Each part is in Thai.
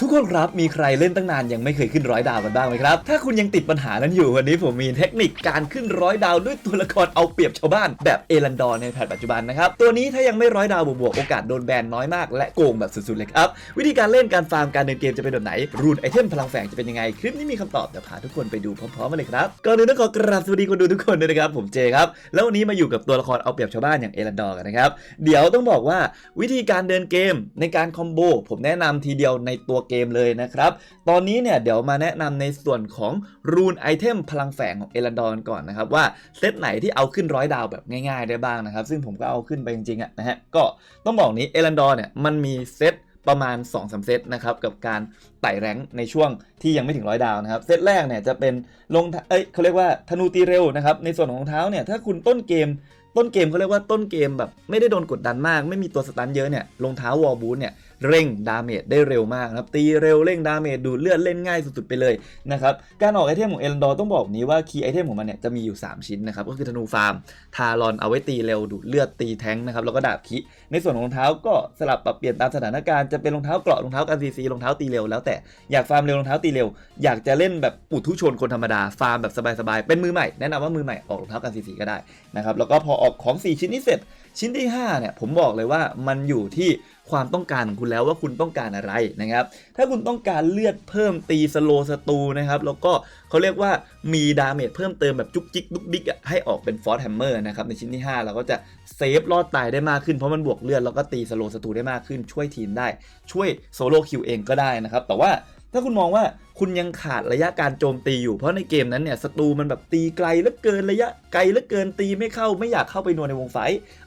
ทุกคนครับ มีใครเล่นตั้งนานยังไม่เคยขึ้นร้อยดาวกันบ้างไหมครับ ถ้าคุณยังติดปัญหานั้นอยู่วันนี้ผมมีเทคนิคการขึ้นร้อยดาวด้วยตัวละครเอาเปรียบชาวบ้านแบบเอรันดอร์ในแพทปัจจุบันนะครับ ตัวนี้ถ้ายังไม่ร้อยดาวบวกๆโอกาสโดนแบนน้อยมากและโกงแบบสุดๆเลยครับ วิธีการเล่นการฟาร์มการเดินเกมจะเป็นแบบไหน รูนไอเทมพลังแฝงจะเป็นยังไง คลิปนี้มีคำตอบเดี๋ยวพาทุกคนไปดูพร้อมๆกันเลยครับก่อนอื่นต้องขอกราบสวัสดีคนดูทุกคนด้วยนะครับผมเจครับแล้ววันนี้มาอยู่กับตัวละครเอาเปรียบชาวบ้านอย่างเอรันดอร์กันนะครับเดี๋ยวต้องบอกว่าวิธีการเดินเกมในการคอมโบผมแนะนำทีเดียวในตัวเกมเลยนะครับ ตอนนี้เนี่ยเดี๋ยวมาแนะนำในส่วนของรูนไอเทมพลังแฝงของเอรันดอนก่อนนะครับ ว่าเซตไหนที่เอาขึ้นร้อยดาวแบบง่ายๆได้บ้างนะครับ ซึ่งผมก็เอาขึ้นไปจริงๆอะนะฮะก็ต้องบอกนี้เอรันดอนเนี่ยมันมีเซตประมาณ2อสเซตนะครับกับการไต่แรงในช่วงที่ยังไม่ถึงร้อยดาวนะครับ เซตแรกเนี่ยจะเป็นลงเอ้ยเขาเรียกว่าธนูตีเร็วนะครับในส่วนของรองเท้าเนี่ยถ้าคุณต้นเกมต้นเกมเขาเรียกว่าต้นเกมแบบไม่ได้โดนกดดันมาก ไม่มีตัวสตันเยอะเนี่ยรองเท้าวอลบูทเนี่ยเร่งดาเมจได้เร็วมากนะครับ ตีเร็วเร่งดาเมจดูเลือดเล่นง่ายสุดๆไปเลยนะครับ การออกไอเทมของเอลันดอร์ต้องบอกนี้ว่าคีย์ไอเทมของมันเนี่ยจะมีอยู่ 3 ชิ้นนะครับ ก็คือธนูฟาร์ม ทารอนเอาไว้ตีเร็วดูเลือดตีแท้งนะครับ แล้วก็ดาบคิ ในส่วนของรองเท้าก็สลับปรับเปลี่ยนตามสถานการณ์จะเป็นรองเท้าเกราะรองเท้ากันซีซีรองเท้าตีเร็วแล้วแต่อยากฟาร์มเร็วรองเท้าตีเร็ว อยากจะเล่นแบบปุถุชนคนธรรมดาฟาร์มแบบสบายๆเป็นมือใหม่แนะนำว่ามือใหม่ออกรองเท้ากันซีซีก็ได้นะครับแล้วก็พอออกของ 4 ชิ้นนี้เสร็จชิ้นที่5เนี่ยผมบอกเลยว่ามันอยู่ที่ ความต้องการของคุณแล้วว่าคุณต้องการอะไรนะครับ ถ้าคุณต้องการเลือดเพิ่มตีสโลสตูนะครับ แล้วก็เขาเรียกว่ามีดาเมจเพิ่มเติมแบบจุกจิกดุกดิกอะให้ออกเป็นฟอร์แฮมเมอร์นะครับในชิ้นที่ 5 เราก็จะเซฟรอดตายได้มากขึ้นเพราะมันบวกเลือดแล้วก็ตีสโลสตูได้มากขึ้นช่วยทีมได้ ช่วยโซโล่คิวเองก็ได้นะครับแต่ว่า ถ้าคุณมองว่าคุณยังขาดระยะการโจมตีอยู่เพราะในเกมนั้นเนี่ยศัตรูมันแบบตีไกลเหลือเกินระยะไกลเหลือเกินตีไม่เข้าไม่อยากเข้าไปนวลในวงไฟ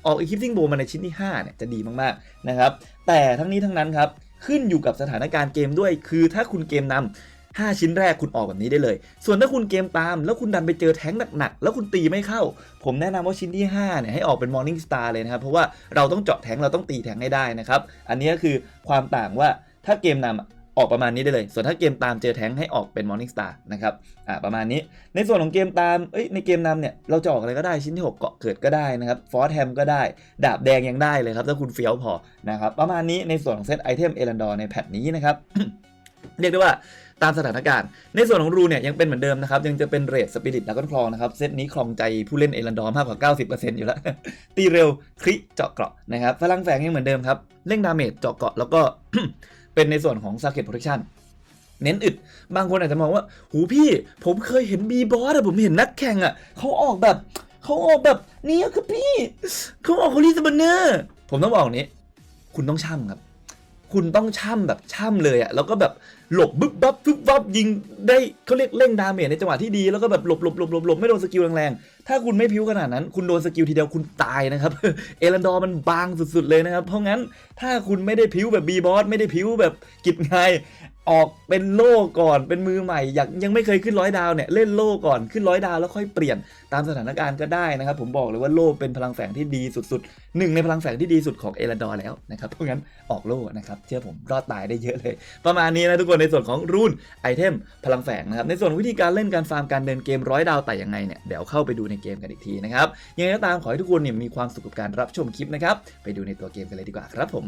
ออกอีคิปซิงโบมาในชิ้นที่5เนี่ยจะดีมากๆนะครับแต่ทั้งนี้ทั้งนั้นครับขึ้นอยู่กับสถานการณ์เกมด้วย คือถ้าคุณเกมนำ5ชิ้นแรกคุณออกแบบนี้ได้เลย ส่วนถ้าคุณเกมตาม แล้วคุณดันไปเจอแท้งหนักๆ แล้วคุณตีไม่เข้า ผมแนะนำว่าชิ้นที่ 5 เนี่ยให้ออกเป็น Morning Star เลยนะครับ เพราะว่าเราต้องเจาะแท้งเราต้องตีแท้งให้ได้นะครับ อันนี้ก็คือความต่างว่าถ้าเกมนำ ออกประมาณนี้ได้เลย ส่วนถ้าเกมตามเจอแท้งให้ออกเป็น Morning Star นะครับอ่าประมาณนี้ ในส่วนของเกมตามเอ้ยในเกมนำเนี่ยเราจะออกอะไรก็ได้ชิ้นที่ 6 เกาะเกิดก็ได้นะครับฟอร์แฮมก็ได้ ดาบแดงยังได้เลยครับ ถ้าคุณเฟี้ยวพอนะครับประมาณนี้ในส่วนของเซตไอเทมเอรันดอร์ในแพทนี้นะครับเรียกได้ว่าตามสถานการณ์ ในส่วนของรูเนี่ยยังเป็นเหมือนเดิมนะครับ ยังจะเป็นเรทสปิริตแล้วก็คลองนะครับ เซตนี้คลองใจผู้เล่นเอรันดอร์มากกว่า 90%อยู่แล้ว ตีเร็วคลิกเจาะเกราะนะครับพลังแฝงยังเหมือนเดิมครับ เร่งดาเมจเจาะเกราะแล้วก็ เป็นในส่วนของ Circuit Protection เน้นอึด บางคนอาจจะมองว่า หูพี่ผมเคยเห็นบีบอสอะผมเห็นนักแข่งอะเขาออกแบบเขาออกแบบนี้คือพี่เขาออกคอลีสบันเนอร์ผมต้องบอกว่านี้ คุณต้องช่ำครับ คุณต้องช่ำแบบช่ำเลยอะแล้วก็แบบ หลบบึ๊บบับฟึบวับยิงได้เขาเรียกเร่งดาเมจในจังหวะที่ดีแล้วก็แบบหลบหลบหลบหลบหลบไม่โดนสกิลแรงๆ ถ้าคุณไม่พิ้วขนาดนั้น คุณโดนสกิลทีเดียวคุณตายนะครับ เอรันดอร์มันบางสุดๆเลยนะครับ เพราะงั้นถ้าคุณไม่ได้พิ้วแบบบีบอสไม่ได้พิ้วแบบกิบไง ออกเป็นโล่ก่อนเป็นมือใหม่อยากยังไม่เคยขึ้นร้อยดาวเนี่ยเล่นโล่ก่อนขึ้นร้อยดาวแล้วค่อยเปลี่ยนตามสถานการณ์ก็ได้นะครับ ผมบอกเลยว่าโล่เป็นพลังแฝงที่ดีสุดๆหนึ่งในพลังแฝงที่ดีสุดของเอรันดอร์แล้วนะครับเพราะงั้นออกโล่นะครับเชื่อผมรอดตายได้เยอะเลย ประมาณนี้นะทุกคนในส่วนของรูนไอเทมพลังแฝงนะครับในส่วนวิธีการเล่นการฟาร์มการเดินเกมร้อยดาวแต่ยังไงเนี่ยเดี๋ยวเข้าไปดูในเกมกันอีกทีนะครับยังไงก็ตามขอให้ทุกคนเนี่ยมีความสุขกับการรับชมคลิปนะครับไปดูในตัวเกมกันเลยดีกว่าครับผม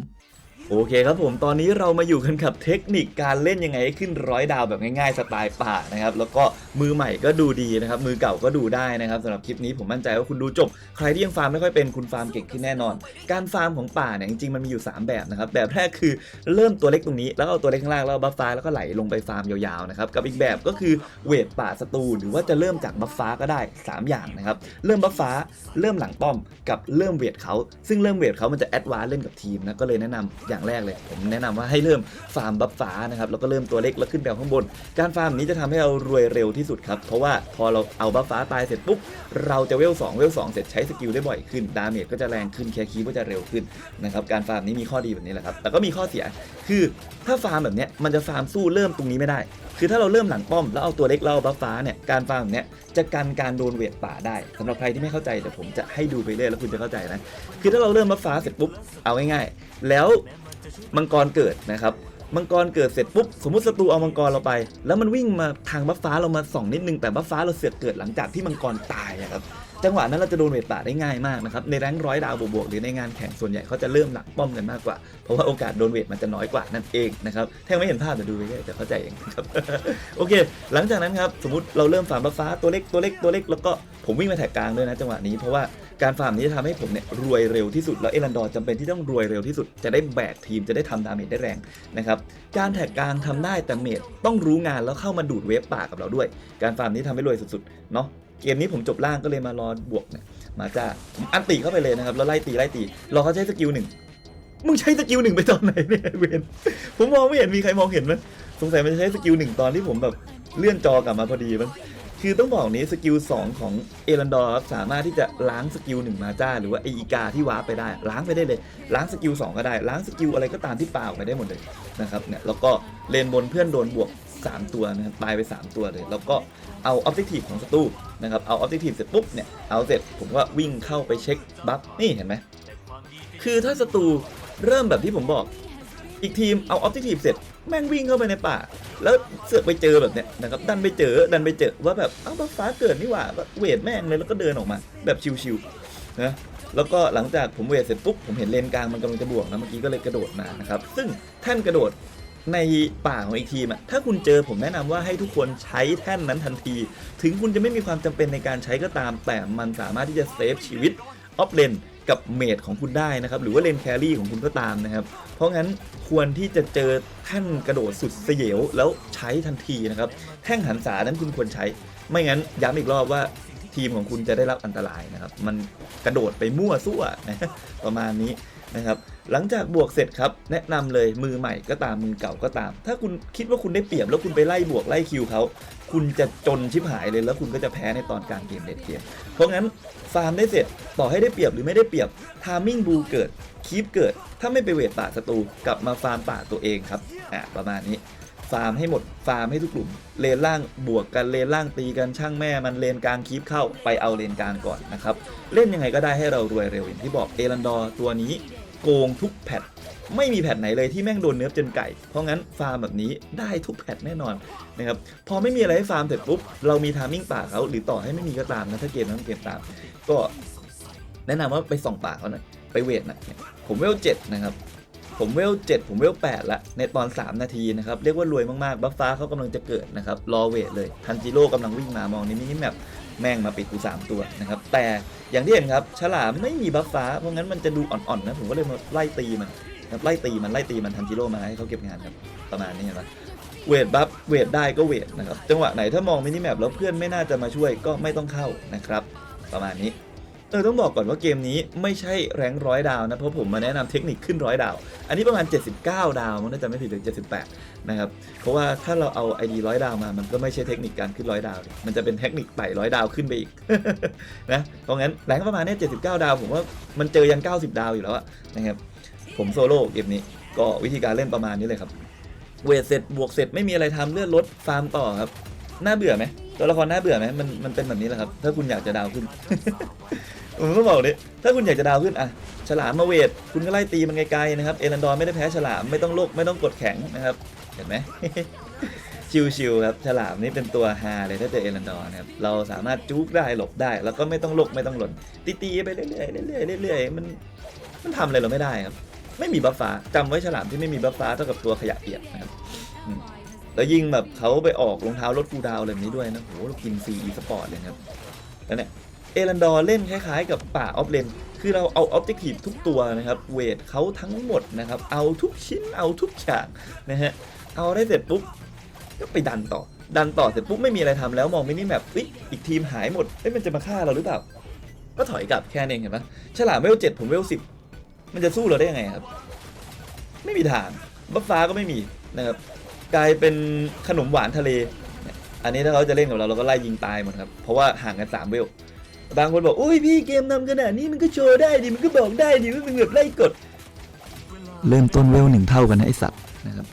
โอเคครับผมตอนนี้เรามาอยู่กันกับเทคนิคการเล่นยังไงให้ขึ้นร้อยดาวแบบง่ายๆสไตล์ป่านะครับแล้วก็มือใหม่ก็ดูดีนะครับมือเก่าก็ดูได้นะครับสำหรับคลิปนี้ผมมั่นใจว่าคุณดูจบ ใครที่ยังฟาร์มไม่ค่อยเป็นคุณฟาร์มเก่งขึ้นแน่นอน การฟาร์มของป่าเนี่ยจริงๆมันมีอยู่ 3 แบบนะครับแบบแรกคือเริ่มตัวเล็กตรงนี้ แล้วเอาตัวเล็กข้างล่างแล้วบัฟฟ้าแล้วก็ไหลลงไปฟาร์มยาวๆนะครับกับอีกแบบก็คือเวทป่าศัตรูหรือว่าจะเริ่มจากบัฟฟ้าก็ได้ 3 อย่างนะครับเริ่มบัฟฟ้าเริ่มหลังป้อมกับเริ่มเวทเขาซึ่งเริ่มเวทเขามันจะแอดวานซ์เล่นกับทีมนะก็เลยแนะนำอย่างแรกเลย ผมแนะนำว่าให้เริ่มฟาร์มบัฟฟ้านะครับ แล้วก็เริ่มตัวเล็กแล้วขึ้นไปข้างบน การฟาร์มนี้จะทำให้เรารวยเร็วที่สุดครับ เพราะว่าพอเราเอาบัฟฟ้าตายเสร็จปุ๊บ เราจะเวล2เวล2เสร็จใช้สกิลได้บ่อยขึ้น ดาเมจก็จะแรงขึ้น แคคีก็จะเร็วขึ้นนะครับ การฟาร์มนี้มีข้อดีแบบนี้แหละครับ แต่ก็มีข้อเสีย คือถ้าฟาร์มแบบนี้มันจะฟาร์มสู้เริ่มตรงนี้ไม่ได้ คือถ้าเราเริ่มหลังป้อมแล้วเอาตัวเล็กเราบัฟฟ้าเนี่ย การฟาร์มแบบเนี้ยจะกันการโดนเวทป่าได้สำหรับใครที่ไม่เข้าใจเดี๋ยวผมจะให้ดูไปเรื่อยแล้วคุณจะเข้าใจนะ คือถ้าเราเริ่มบัฟฟ้าเสร็จปุ๊บ เอาง่ายๆ แล้ว มังกรเกิดนะครับ มังกรเกิดเสร็จปุ๊บสมมติศัตรูเอามังกรเราไป แล้วมันวิ่งมาทางบัฟฟ้าเรามาส่องนิดนึงแต่บัฟฟ้าเราเสือกเกิดหลังจากที่มังกรตายอะครับจังหวะนั้นเราจะโดนเวทป่าได้ง่ายมากนะครับในแรงร้อยดาวบวกๆหรือในงานแข่งส่วนใหญ่เขาจะเริ่มหลักป้อมกันมากกว่า เพราะว่าโอกาสโดนเวทมันจะน้อยกว่านั่นเองนะครับถ้ายังไม่เห็นภาพเดี๋ยวดูไปเรื่อยจะเข้าใจเองครับโอเค หลังจากนั้นครับสมมติเราเริ่มฟาบัฟฟ้าตัวเล็กตัวเล็กตัวเล็กแล้วก็ผมวิ่งมาแท็กกลางด้วยนะจังหวะนี้เพราะว่า การฟาร์มนี้จะทำให้ผมเนี่ยรวยเร็วที่สุด แล้วเอรันดอร์จำเป็นที่ต้องรวยเร็วที่สุด จะได้แบกทีมจะได้ทำดาเมจได้แรงนะครับการแท็กกลางทำได้แต่เมจต้องรู้งานแล้วเข้ามาดูดเวฟป่ากับเราด้วย การฟาร์มนี้ทำให้รวยสุดๆเนาะเกมนี้ผมจบล่างก็เลยมารอบวกเนี่ยมาจ้าผมอันตีเข้าไปเลยนะครับแล้วไล่ตีไล่ตีรอเขาใช้สกิลหนึ่งมึงใช้สกิลหนึ่งไปตอนไหนเนี่ยเวนผมมองไม่เห็นมีใครมองเห็นไหมสงสัยมันใช้สกิลหนึ่งตอนที่ผมแบบเลื่อนจอกลับมาพอดีมั้ง คือต้องบอกนี้สกิล2ของเอรันดอร์สามารถที่จะล้างสกิลหนึ่งมาจ้า หรือว่าไออีกาที่วาร์ปไปได้ ล้างไปได้เลย ล้างสกิล2ก็ได้ ล้างสกิลอะไรก็ตามที่ปาออกไปได้หมดเลยนะครับเนี่ยแล้วก็เลนบนเพื่อนโดนบวก 3 ตัวนะครับตายไป 3 ตัวเลย แล้วก็เอาออบเจกตีฟของศัตรูนะครับเอาออบเจกตีฟเสร็จปุ๊บเนี่ยเอาเสร็จผมก็วิ่งเข้าไปเช็คบัฟนี่เห็นไหมคือถ้าศัตรูเริ่มแบบที่ผมบอก อีกทีมเอาออบเจกตีฟเสร็จ แม่งวิ่งเข้าไปในป่า แล้วเสือกไปเจอแบบเนี้ยนะครับดันไปเจอดันไปเจอว่าแบบเอ้าบัฟฟ้าเกิดนี่หว่าเวทแม่งเลยแล้วก็เดินออกมา แบบชิวๆนะแล้วก็หลังจากผมเวทเสร็จปุ๊บผมเห็นเลนกลางมันกำลังจะบวกนะเมื่อกี้ก็เลยกระโดดมานะครับซึ่งแท่นกระโดดในป่าของอีกทีมอะถ้าคุณเจอผมแนะนำว่าให้ทุกคนใช้แท่นนั้นทันที ถึงคุณจะไม่มีความจำเป็นในการใช้ก็ตาม แต่มันสามารถที่จะเซฟชีวิตออฟเลนกับเมดของคุณได้นะครับ หรือว่าเลนแครี่ของคุณก็ตามนะครับ เพราะงั้นควรที่จะเจอท่านกระโดดสุดเสียวแล้วใช้ทันทีนะครับ แท่งหันษานั้นคุณควรใช้ ไม่งั้นย้ำอีกรอบว่าทีมของคุณจะได้รับอันตรายนะครับ มันกระโดดไปมั่วซั่วนะประมาณนี้ นะครับหลังจากบวกเสร็จครับแนะนำเลยมือใหม่ก็ตามมือเก่าก็ตาม ถ้าคุณคิดว่าคุณได้เปรียบแล้วคุณไปไล่บวกไล่คิวเขาคุณจะจนชิบหายเลยแล้วคุณก็จะแพ้ในตอนกลางเกมเด็ดเกมเพราะงั้นฟาร์มได้เสร็จต่อให้ได้เปรียบหรือไม่ได้เปรียบทามมิ่งบูเกิดคีปเกิด ถ้าไม่ไปเวทป่าศัตรูกลับมาฟาร์มป่าตัวเองครับอะประมาณนี้ ฟาร์มให้หมดฟาร์มให้ทุกกลุ่ม เลนล่างบวกกันเลนล่างตีกันช่างแม่มันเลนกลางคีปเข้าไปเอาเลนกลางก่อนนะครับ เล่นยังไงก็ได้ให้เรารวยเร็วอย่างที่บอกเอรันดอร์ตัวนี้โกงทุกแพทไม่มีแพทไหนเลยที่แม่งโดนเนื้อจนไก่ เพราะงั้นฟาร์มแบบนี้ได้ทุกแพทแน่นอนนะครับพอไม่มีอะไรให้ฟาร์มเสร็จปุ๊บเรามีทามิ่งป่าเขาหรือต่อให้ไม่มีก็ตามนะถ้าเกมนั้นเกมตาม ก็แนะนำว่าไปส่องป่าเขาหน่อยไปเวทหน่อยผมเวลเจ็ดนะครับ ผมเวล7ผมเวล8ละในตอน 3 นาทีนะครับ เรียกว่ารวยมาก ๆ บัฟฟ้าเขากำลังจะเกิดนะครับ รอเวทเลย ทันจิโร่กำลังวิ่งมามองในมินิแมปแม่งมาปิดกู 3 ตัวนะครับ แต่อย่างที่เห็นครับ ฉลามไม่มีบัฟฟ้า เพราะงั้นมันจะดูอ่อน ๆ นะ ผมก็เลยมาไล่ตีมันไล่ตีมันไล่ตีมันทันจิโร่มาให้เขาเก็บงานครับประมาณนี้เห็นปะเวทบัฟเวทได้ก็เวทนะครับจังหวะไหนถ้ามองมินิแมปแล้วเพื่อนไม่น่าจะมาช่วยก็ไม่ต้องเข้านะครับ ประมาณนี้ เออต้องบอกก่อนว่าเกมนี้ไม่ใช่แรงร้อยดาวนะ เพราะผมมาแนะนำเทคนิคขึ้นร้อยดาว อันนี้ประมาณ 79 ดาวมันน่าจะไม่ผิดหรือ78 นะครับ เพราะว่าถ้าเราเอา ID ร้อยดาวมา มันก็ไม่ใช่เทคนิคการขึ้นร้อยดาว มันจะเป็นเทคนิคไต่ร้อยดาวขึ้นไปอีกนะเพราะงั้นแรงประมาณนี้79 ดาว ผมว่ามันเจอยัน 90 ดาวอยู่แล้วนะครับผมโซโล่เกมนี้ก็วิธีการเล่นประมาณนี้เลยครับเวทเสร็จบวกเสร็จไม่มีอะไรทำเลื่อนรถฟาร์มต่อครับน่าเบื่อไหมตัวละครน่าเบื่อไหมมันมันเป็นแบบนี้แหละครับ ถ้าคุณอยากจะดาวขึ้น ผมก็บอกเลยถ้าคุณอยากจะดาวขึ้นอะฉลามมาเวทคุณก็ไล่ตีมันไกลๆนะครับเอรันดอร์ไม่ได้แพ้ฉลามไม่ต้องโลกไม่ต้องกดแข็งนะครับเห็นไหมชิวๆครับฉลามนี่เป็นตัวฮาเลยถ้าเจอเอรันดอร์นะครับเราสามารถจุกได้หลบได้ แล้วก็ไม่ต้องโลกไม่ต้องหล่นตีๆไปเรื่อยๆเรื่อยๆเรื่อยๆมันมันทำอะไรเราไม่ได้ครับ ไม่มีบัฟฟ้าจำไว้ฉลามที่ไม่มีบัฟฟ้าเท่ากับตัวขยะเปียกนะครับแล้วยิ่งแบบเขาไปออกรองเท้าลดกูลดาวอะไรแบบนี้ด้วยนะโหเรากินฟรีอีสปอร์ตเลยครับแล้วเนี่ย เอรันดอร์เล่นคล้ายๆ กับป่าออฟเลน คือเราเอาออบเจกตีฟทุกตัวนะครับ เวทเขาทั้งหมดนะครับ เอาทุกชิ้น เอาทุกอย่างนะฮะ เอาได้เสร็จปุ๊บ ก็ไปดันต่อ ดันต่อเสร็จปุ๊บไม่มีอะไรทำแล้วมองมินิแมปอุ๊ยอีกทีมหายหมด เอ้ยมันจะมาฆ่าเราหรือเปล่า ก็ถอยกลับแค่นั้นเองเห็นปะฉลามเวลเจ็ดผมเวลสิบมันจะสู้เราได้ยังไงครับ ไม่มีทาง บัฟฟ้าก็ไม่มีนะครับ กลายเป็นขนมหวานทะเล อันนี้ถ้าเขาจะเล่นกับเราเราก็ไล่ยิงตายหมดครับ เพราะว่าห่างกันสามเวล บางคนบอกอุ้ยพี่เกมนำขนาดนี้มันก็โชว์ได้ดิมันก็บอกได้ดิว่ามันแบบไล่กด เริ่มต้นเวลหนึ่งเท่ากันนะไอสัตว์นะครับ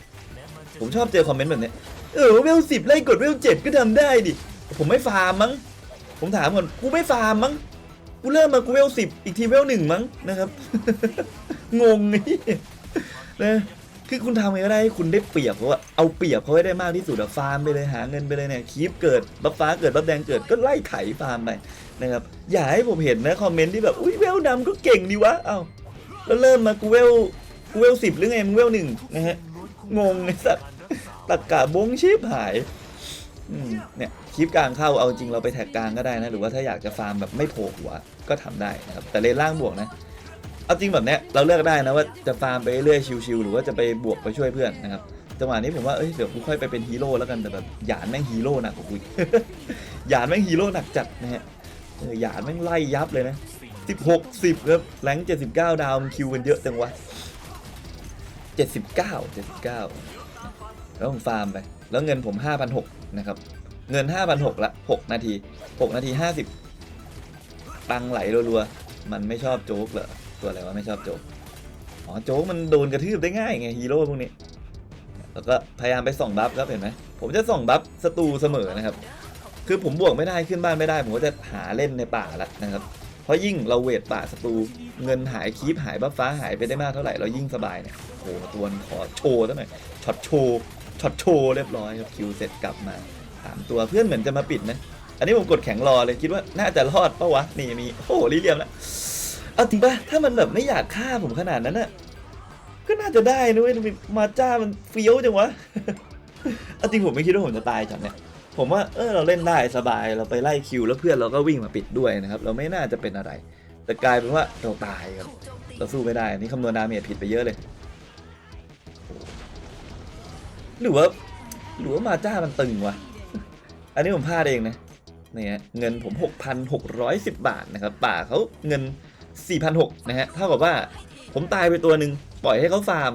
ผมชอบเจอคอมเมนต์แบบเนี้ยเออเวลสิบไล่กดเวลเจ็ดก็ทำได้ดิ ผมไม่ฟาร์มมั้ง ผมถามก่อนกูไม่ฟาร์มมั้ง กูเริ่มมากูเวลสิบอีกทีเวลหนึ่งมั้งนะครับ งงนี่นะ คือคุณทำไงก็ได้ให้คุณได้เปรียบเขาอะเอาเปรียบเขาให้ได้มากที่สุดอะฟาร์มไปเลยหาเงินไปเลยเนี่ยคีปเกิดบัฟฟ้าเกิดบัฟแดงเกิดก็ไล่ไถฟาร์มไปนะครับอย่าให้ผมเห็นนะคอมเมนต์ที่แบบอุ้ยเวลดำก็เก่งดีวะเอ้าแล้วเริ่มมากูเวลกูเวลสิบหรือไงมึงเวลหนึ่งนะฮะงงไอ้สัสตะกะบงชีพหายเนี่ยคลิปกลางเข้าเอาจริงเราไปแท็กกลางก็ได้นะ หรือว่าถ้าอยากจะฟาร์มแบบไม่โผล่หัวก็ทำได้นะครับแต่เลนล่างบวกนะ เอาจริงแบบเนี้ยเราเลือกได้นะว่าจะฟาร์มไปเรื่อยชิวๆหรือว่าจะไปบวกไปช่วยเพื่อนนะครับจังหวะนี้ผมว่าเอ้ยเดี๋ยวกูค่อยไปเป็นฮีโร่แล้วกันแต่แบบหยานแม่งฮีโร่หนักกว่ากูหยานแม่งฮีโร่หนักจัดนะฮะหยานแม่งไล่ยับเลยนะ16 10ครับแรง79 ดาวมันคิวกันเยอะจังวะ79 79 แล้วผมฟาร์มไป แล้วเงินผม 5,600นะครับ เงิน 5,600ละ 6 นาที 6 นาที 50 ตังไหลรัวๆ มันไม่ชอบโจ๊กเหรอ ตัวอะไรวะไม่ชอบโจ๊กอ๋อโจ๊กมันโดนกระทืบได้ง่ายไงฮีโร่พวกนี้ แล้วก็พยายามไปส่องบัฟครับเห็นไหมผมจะส่องบัฟศัตรูเสมอนะครับ คือผมบวกไม่ได้ขึ้นบ้านไม่ได้ ผมก็จะหาเล่นในป่าละนะครับ เพราะยิ่งเราเวทป่าศัตรูเงินหายคีปหายบัฟฟ้าหายไปได้มากเท่าไหร่เรายิ่งสบายเนี่ยโอ้โหตัวนขอโชว์ซะหน่อยช็อตโชว์ช็อตโชว์เรียบร้อยครับคิวเสร็จกลับมาสามตัวเพื่อนเหมือนจะมาปิดนะอันนี้ผมกดแข็งรอเลยคิดว่าน่าจะรอดปะวะนี่มีโอ้โหลิเลียมแล้ว เอาจริงปะถ้ามันแบบไม่อยากฆ่าผมขนาดนั้นน่ะก็น่าจะได้นะเว้ยมาจ้ามันเฟี้ยวจังวะเอาจริงผมไม่คิดว่าผมจะตายจังเนี่ยผมว่าเออเราเล่นได้สบายเราไปไล่คิว แล้วเพื่อนเราก็วิ่งมาปิดด้วยนะครับ เราไม่น่าจะเป็นอะไร แต่กลายเป็นว่าเราตายครับเราสู้ไม่ได้นนี้คำนวณดาเมจผิดไปเยอะเลย หรือว่าหรือว่ามาจ้ามันตึงวะอันนี้ผมพลาดเองนะเนี่ยเงินผม 6,610 บาทนะครับป่าเขาเงิน 4,600นะฮะเท่ากับว่าผมตายไปตัวหนึ่งปล่อยให้เขาฟาร์ม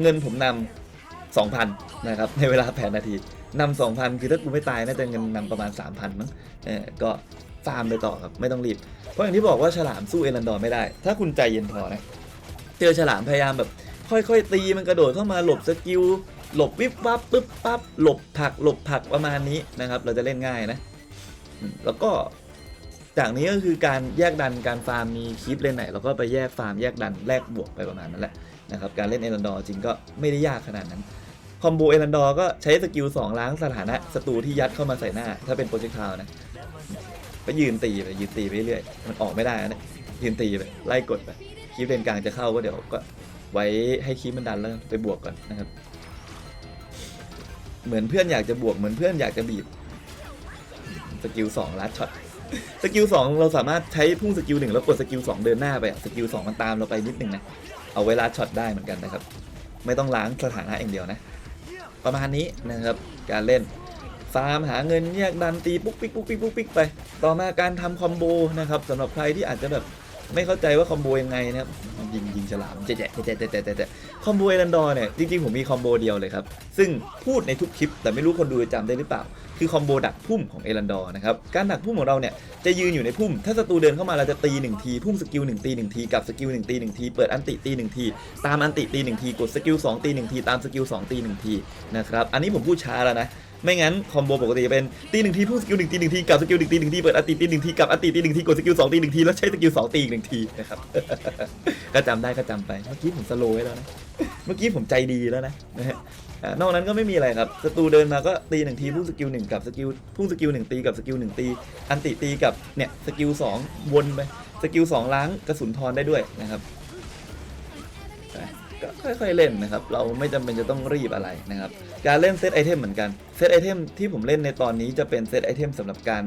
เงินผมนำ2,000นะครับในเวลา8นาทีนำ2,000 คือถ้ากูไม่ตายน่าจะเงินนำประมาณ 3,000มั้งเออก็ฟาร์มไปต่อครับไม่ต้องรีบ เพราะอย่างที่บอกว่าฉลามสู้เอรันดอร์ไม่ได้ ถ้าคุณใจเย็นพอนะเจอฉลามพยายามแบบ ค่อยๆ ตีมันกระโดดเข้ามาหลบสกิลหลบวิบวับปึ๊บปั๊บหลบผักหลบผักประมาณนี้นะครับ เราจะเล่นง่ายนะ แล้วก็ จากนี้ก็คือการแยกดันการฟาร์มมีคลิปเล่นไหนเราก็ไปแยกฟาร์มแยกดันแลกบวกไปประมาณนั้นแหละนะครับการเล่นเอรันดอร์จริงก็ไม่ได้ยากขนาดนั้นคอมโบเอรันดอร์ก็ใช้สกิล2ล้างสถานะศัตรูที่ยัดเข้ามาใส่หน้า ถ้าเป็นโปรเจกต์คาวนะก็ยืนตีไปยืนตีไปเรื่อยมันออกไม่ได้นะยืนตีไปไล่กดไปคลิปเลนกลางจะเข้าก็เดี๋ยวก็ไว้ให้คลิปมันดันแล้วไปบวกก่อนนะครับ เหมือนเพื่อนอยากจะบวกเหมือนเพื่อนอยากจะบีบสกิลสองลัดช็อต สกิลสองเราสามารถใช้พุ่งสกิลหนึ่งแล้วกดสกิลสองเดินหน้าไปอะสกิลสองมันตามเราไปนิดหนึ่งนะ เอาเวลาช็อตได้เหมือนกันนะครับ ไม่ต้องล้างสถานะเองเดียวนะ ประมาณนี้นะครับการเล่นฟาร์มหาเงินแยกดันตีปุ๊กปิ๊กปุ๊กปิ๊กปุ๊กปิ๊กไป ต่อมาการทำคอมโบนะครับสำหรับใครที่อาจจะแบบ ไม่เข้าใจว่าคอมโบยังไงนะครับยิงยิงฉลามเจ๊ะเจ๊ะเจ๊ะเจ๊ะเจ๊ะเจ๊ะคอมโบเอรันดอร์เนี่ยจริงๆผมมีคอมโบเดียวเลยครับ ซึ่งพูดในทุกคลิป แต่ไม่รู้คนดูจะจำได้หรือเปล่า คือคอมโบดักพุ่มของเอรันดอร์นะครับการดักพุ่มของเราเนี่ยจะยืนอยู่ในพุ่ม ถ้าศัตรูเดินเข้ามาเราจะตีหนึ่งทีพุ่มสกิลหนึ่งตีหนึ่งทีกับสกิลหนึ่งตีหนึ่งทีเปิดอันติตีหนึ่งทีตามอันติตีหนึ่งทีกดสกิลสองตีหนึ่งทีตามสกิลสองตีหนึ่งทีนะครับอันนี้ผมพูดช้าแล้วนะ ไม่งั้นคอมโบปกติจะเป็นตีหนึ่งทีพุ่งสกิลหนึ่งตีหนึ่งทีกับสกิลหนึ่งตีหนึ่งทีเปิดอันติตีหนึ่งทีกับอันติตีหนึ่งทีกดสกิลสองตีหนึ่งทีแล้วใช้สกิลสองตีอีกหนึ่งทีนะครับก็จำได้ก็จำไปเมื่อกี้ผมสโลว์ไว้แล้วนะเมื่อกี้ผมใจดีแล้วนะนะฮะอ่านอกนั้นก็ไม่มีอะไรครับศัตรูเดินมาก็ตีหนึ่งทีพุ่งสกิลหนึ่งกับสกิลพุ่งสกิลหนึ่งตีกับสกิลหนึ่งตี อันติตีกับเนี่ยสกิลสองวนไปสกิลสองล้างกระสุนทอนได้ด้วยนะครับ ก็ค่อยๆเล่นนะครับ เราไม่จำเป็นจะต้องรีบอะไรนะครับ การเล่นเซตไอเทมเหมือนกัน เซตไอเทมที่ผมเล่นในตอนนี้จะเป็นเซตไอเทมสำหรับการ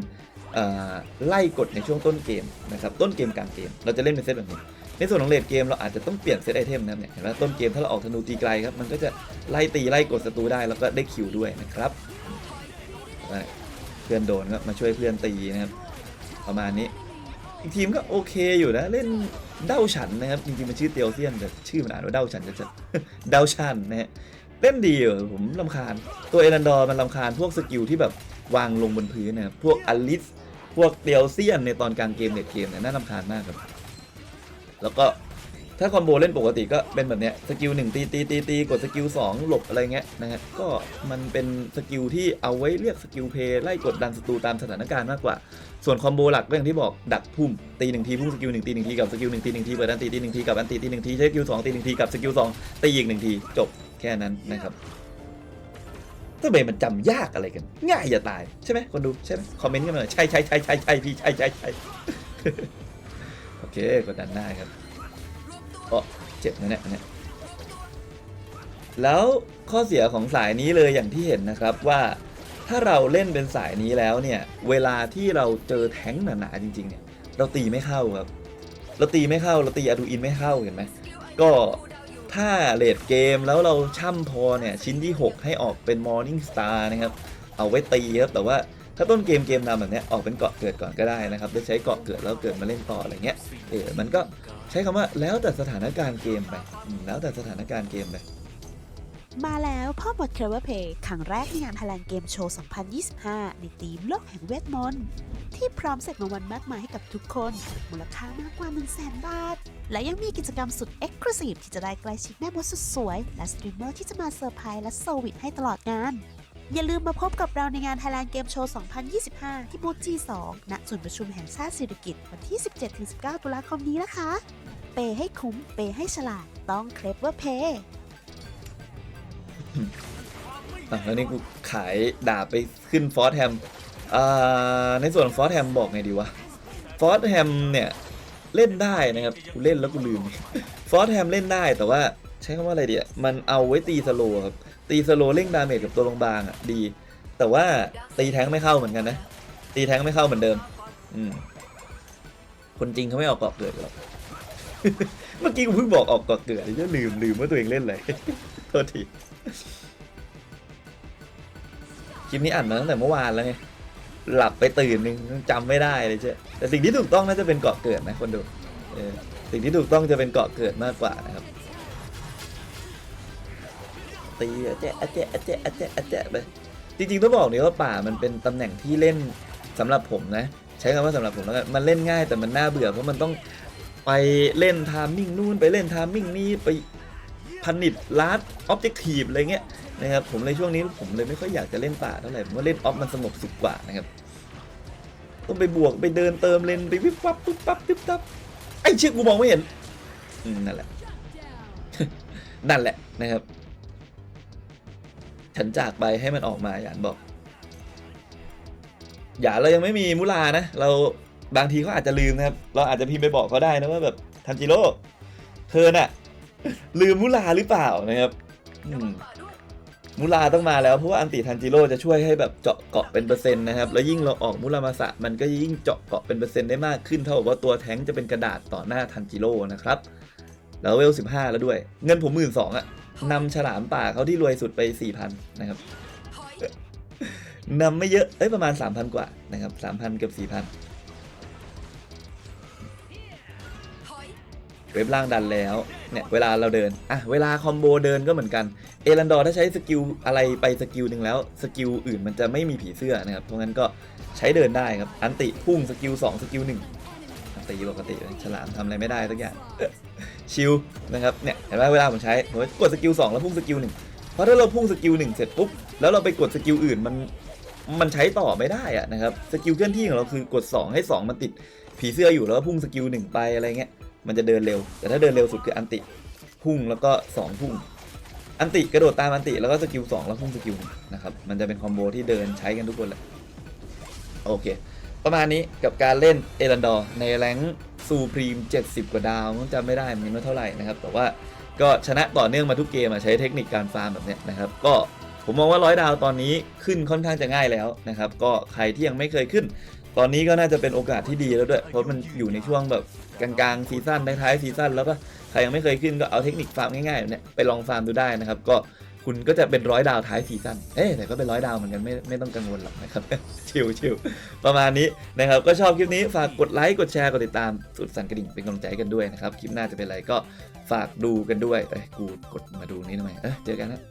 ไล่กดในช่วงต้นเกมนะครับ ต้นเกมกลางเกม เราจะเล่นเป็นเซตแบบนี้ ในส่วนของเลดเกมเราอาจจะต้องเปลี่ยนเซตไอเทมนะครับเนี่ยเห็นไหมต้นเกมถ้าเราออกธนูตีไกลครับ มันก็จะไล่ตีไล่กดศัตรูได้แล้วก็ได้คิวด้วยนะครับ เพื่อนโดนก็มาช่วยเพื่อนตีนะครับ ประมาณนี้ ทีมก็โอเคอยู่นะ เล่นเด้าฉันนะครับ จริงๆมันชื่อเตียวเซียนแต่ชื่อมันอ่านว่าเด้าฉันจะเด้าชันนะฮะเล่นดีอยู่ผมลำคาญ ตัวเอรันดอร์มันลำคาญพวกสกิลที่แบบวางลงบนพื้นนะครับ พวกอลิส พวกเตียวเซียนในตอนกลางเกมเน็ตเกมเนี่ยน่าลำคาญมากครับ แล้วก็ ถ้าคอมโบเล่นปกติก็เป็นแบบเนี้ยสกิลหนึ่งตีตีตีตีกดสกิลสองหลบอะไรเงี้ยนะฮะก็มันเป็นสกิลที่เอาไว้เรียกสกิลเพย์ไล่กดดันศัตรูตามสถานการณ์มากกว่า ส่วนคอมโบหลักก็อย่างที่บอกดักพุ่มตีหนึ่งทีพุ่งสกิลหนึ่งตีหนึ่งทีกับสกิลหนึ่งตีหนึ่งทีเปิดอันตีตีหนึ่งทีกับอันตีตีหนึ่งทีใช้สกิลสองตีหนึ่งทีกับสกิลสองตีอีกหนึ่งทีจบแค่นั้นนะครับทำไมมันจำยากอะไรกัน ง่ายอย่าตายใช่ไหมคนดูใช่ไหมคอมเมนต์กันหน่อยใช่ใช่ใช่ใช่ใช่พี่ใช่ใช่ใช่โอเคกดดันได้ครับ เจ็บนะเนี่ยนเนี่ยแล้วข้อเสียของสายนี้เลยอย่างที่เห็นนะครับว่าถ้าเราเล่นเป็นสายนี้แล้วเนี่ยเวลาที่เราเจอแท้งหนาๆจริงๆเนี่ยเราตีไม่เข้าครับเราตีไม่เข้าเราตีอาดูอินไม่เข้าเห็นไหมก็ถ้าเลดเกมแล้วเราช่ำพอเนี่ยชิ้นที่ 6 ให้ออกเป็น Morning Star นะครับเอาไว้ตีครับแต่ว่าถ้าต้นเกมเกมนำแบบนี้ออกเป็นเกาะเกิดก่อนก็ได้นะครับจะใช้เกาะเกิดแล้วเกิดมาเล่นต่ออะไรเงี้ยเออมันก็ ใช้คำว่าแล้วแต่สถานการณ์เกมไปอืมแล้วแต่สถานการณ์เกมไป มาแล้วพ่อบทเคลเวอร์เพย์ครั้งแรกในงานไทยแลนด์เกมโชว์2025 ในธีมโลกแห่งเวทมนต์ ที่พร้อมเสกรางวัลมากมายให้กับทุกคน มูลค่ามากกว่า 1 0 0 0 0 0 บาท และยังมีกิจกรรมสุดเอ็กซ์คลูซีฟที่จะได้ใกล้ชิดแม่มดสุดสวย และสตรีมเมอร์ที่จะมาเซอร์ไพรส์และเซอร์วิสให้ตลอดงาน อย่าลืมมาพบกับเราในงาน Thailand Game Show 2025 ที่บูธ G2 ณศูนย์ประชุมแห่งชาติสิริกิติ์วันที่ 17-19 ตุลาคมนี้นะคะ เปย์ให้คุ้ม เปย์ให้ฉลาด ต้องเคลเวอร์เพย์อะแล้วนี่กูขายดาบไปขึ้นฟอร์แฮมอ่าในส่วนฟอร์แฮมบอกไงดีวะ ฟอร์แฮมเนี่ยเล่นได้นะครับ กูเล่นแล้วกูลืม ฟอร์แฮมเล่นได้แต่ว่าใช้คำว่าอะไรดีอะ มันเอาไว้ตีสโลครับ ตีสโลว์เร่งดาเมจกับตัวลงบางอะดี แต่ว่าตีแท้งไม่เข้าเหมือนกันนะ ตีแท้งไม่เข้าเหมือนเดิม อืมคนจริงเขาไม่ออกเกาะเกิดหรอก เมื่อกี้กูเพิ่งบอกออกเกาะเกิดจะลืมลืมว่าตัวเองเล่นอะไรโทษทีคลิปนี้อ่านมาตั้งแต่เมื่อวานแล้วไงหลับไปตื่นหนึ่งจำไม่ได้เลยเจ้แต่สิ่งที่ถูกต้องน่าจะเป็นเกาะเกิดนะคนดูเออสิ่งที่ถูกต้องจะเป็นเกาะเกิดมากกว่านะครับ ตีอะแจ๊ะอะแจ๊ะอะแจ๊ะอะแจ๊ะอะแจ๊ะไปจริงๆต้องบอกเลยว่าป่ามันเป็นตำแหน่งที่เล่นสำหรับผมนะ ใช้คำว่าสำหรับผมแล้วกันมันเล่นง่ายแต่มันน่าเบื่อเพราะมันต้องไปเล่นทามมิ่งนู่นไปเล่นทามมิ่งนี่ไปผนิตลัดออบเจกตีฟอะไรเงี้ยนะครับผมเลยช่วงนี้ผมเลยไม่ค่อยอยากจะเล่นป่าเท่าไหร่ผมว่าเล่นออฟมันสงบสุขกว่านะครับต้องไปบวกไปเดินเติมเลนไปวิบวับปุ๊บปั๊บปุ๊บปั๊บไอ้เชี่ยกูมองไม่เห็นนั่นแหละนั่นแหละนะครับ ฉันจากไปให้มันออกมาหยานบอกอย่าเรายังไม่มีมุลานะ เราบางทีเขาอาจจะลืมนะครับ เราอาจจะพิมพ์ไปบอกเขาได้นะว่าแบบทันจิโร่เธอน่ะ ลืมมุลาหรือเปล่านะครับมมุลาต้องมาแล้วเพราะว่าอันติทันจิโร่จะช่วยให้แบบเจาะเกาะเป็นเปอร์เซ็นต์นะครับแล้วยิ่งเราออกมุลามาสะมันก็ยิ่งเจาะเกาะเป็นเปอร์เซ็นต์ได้มากขึ้นเท่ากับว่าตัวแท้งจะเป็นกระดาษต่อหน้าทันจิโร่นะครับ แล้วเวลสิบห้าแล้วด้วย เงินผมหมื่นสองอะ นำฉลามป่าเขาที่รวยสุดไปสี่พันนะครับนำไม่เยอะ เอ้ยประมาณ 3,000 กว่านะครับ 3,000เกือบ4,000 เว็บล่างดันแล้ว เนี่ย เวลาเราเดิน อะ เวลาคอมโบเดินก็เหมือนกัน เอรันดอร์ถ้าใช้สกิลอะไรไปสกิลหนึ่งแล้ว สกิลอื่นมันจะไม่มีผีเสื้อนะครับ เพราะงั้นก็ใช้เดินได้ครับ อันติพุ่งสกิล2สกิล1อันติปกติฉลามทำอะไรไม่ได้สักอย่าง ชิลนะครับเนี่ยเห็นไหมเวลาผมใช้ผมกดสกิล2แล้วพุ่งสกิล1เพราะถ้าเราพุ่งสกิล1เสร็จปุ๊บแล้วเราไปกดสกิลอื่นมันมันใช้ต่อไม่ได้อะนะครับสกิลเคลื่อนที่ของเราคือกด 2 ให้ 2 มันติดผีเสื้ออยู่แล้วพุ่งสกิล1ไปอะไรเงี้ยมันจะเดินเร็ว แต่ถ้าเดินเร็วสุดคืออันติพุ่งแล้วก็ 2 พุ่ง อันติกระโดดตามอันติแล้วก็สกิล2แล้วพุ่งสกิลหนึ่งนะครับมันจะเป็นคอมโบที่เดินใช้กันทุกคนแหละโอเคประมาณนี้กับการเล่นเอรันดอร์ในแรง ซูพรีม 70 กว่าดาวจำไม่ได้มันว่าเท่าไหร่นะครับแต่ว่าก็ชนะต่อเนื่องมาทุกเกมใช้เทคนิคการฟาร์มแบบนี้นะครับก็ผมมองว่าร้อยดาวตอนนี้ขึ้นค่อนข้างจะง่ายแล้วนะครับก็ใครที่ยังไม่เคยขึ้น ตอนนี้ก็น่าจะเป็นโอกาสที่ดีแล้วด้วย เพราะมันอยู่ในช่วงแบบกลางๆซีซั่นท้ายๆซีซั่นแล้วก็ใครยังไม่เคยขึ้นก็เอาเทคนิคฟาร์มง่ายๆแบบนี้ไปลองฟาร์มดูได้นะครับก็ คุณก็จะเป็นร้อยดาวท้ายซีซั่นเอ๊แต่ก็เป็นร้อยดาวเหมือนกันไม่ไม่ต้องกังวลหรอกนะครับ ชิวชิวประมาณนี้นะครับ ก็ชอบคลิปนี้ฝากกดไลค์กดแชร์กดติดตามสุดสั่นกระดิ่งเป็นกำลังใจกันด้วยนะครับ คลิปหน้าจะเป็นอะไรก็ฝากดูกันด้วยเอ้ยกูกดมาดูนี่ทำไมเอ้เจอกันนะ